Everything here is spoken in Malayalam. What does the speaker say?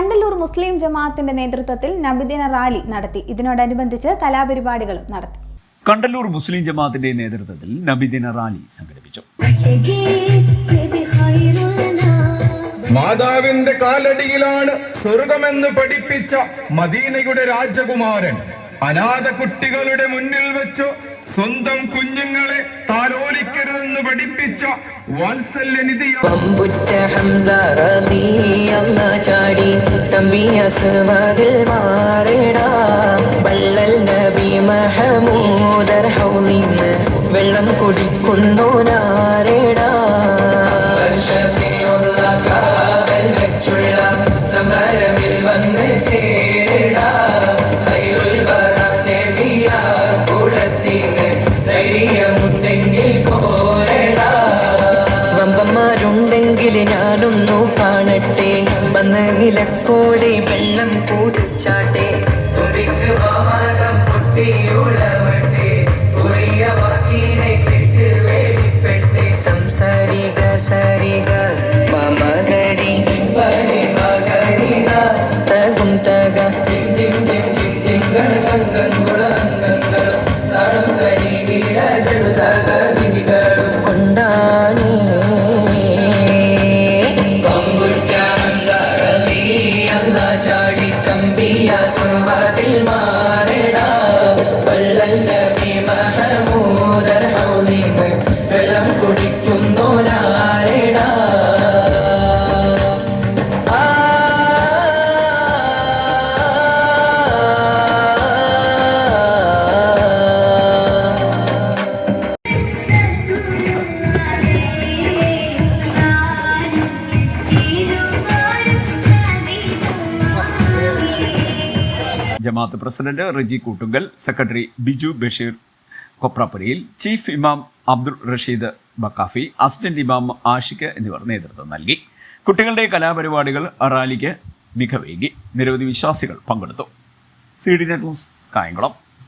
കണ്ടല്ലൂർ മുസ്ലിം ജമാഅത്തിന്റെ നേതൃത്വത്തിൽ നബിദിന റാലി നടത്തി. ഇതിനോടനുബന്ധിച്ച് കലാപരിപാടികളും നടത്തി. കണ്ടല്ലൂർ മുസ്ലിം ജമാഅത്തിന്റെ നേതൃത്വത്തിൽ നബിദിന റാലി സംഘടിപ്പിച്ചു. മാതാവിന്റെ കാലടിയിലാണ് സ്വർഗമെന്ന് പഠിപ്പിച്ച മദീനയുടെ രാജകുമാരൻ. അനാഥ കുട്ടികളുടെ മുന്നിൽ വെച്ചു സ്വന്തം കുഞ്ഞുങ്ങളെ താരോലിക്കരുതെന്ന് പഠിപ്പിച്ച വാത്സല്യനിധിയാണ് നബി വെള്ളം കുടിക്കുന്നു പോരടാ. വമ്പന്മാരുണ്ടെങ്കിൽ ഞാനൊന്നു കാണട്ടെ. വന്ന് വിലക്കോടെ വെള്ളം കൂടിച്ചാട്ടെ. തുമ്പിക്ക് വാഹനം പൊട്ടിയുളവട്ടെ ഉറിയ വാക്കിനെ കെട്ട് വേലിപ്പെട്ടെ സംസാരിക സരിക മമകരി തകും സംഘം കമ്പിയ സുവാതിൽ മാറിടാ ജമാഅത്ത് പ്രസിഡന്റ് റിജി കൂട്ടുങ്കൽ സെക്രട്ടറി ബിജു ബഷീർ കൊപ്രാപ്പുരയിൽ ചീഫ് ഇമാം അബ്ദുൾ റഷീദ് ബക്കാഫി അസിസ്റ്റന്റ് ഇമാം ആഷിഖ് എന്നിവർ നേതൃത്വം നൽകി. കുട്ടികളുടെ കലാപരിപാടികൾ റാലിക്ക് മികവേകി. നിരവധി വിശ്വാസികൾ പങ്കെടുത്തു. C D news Kayamkulam.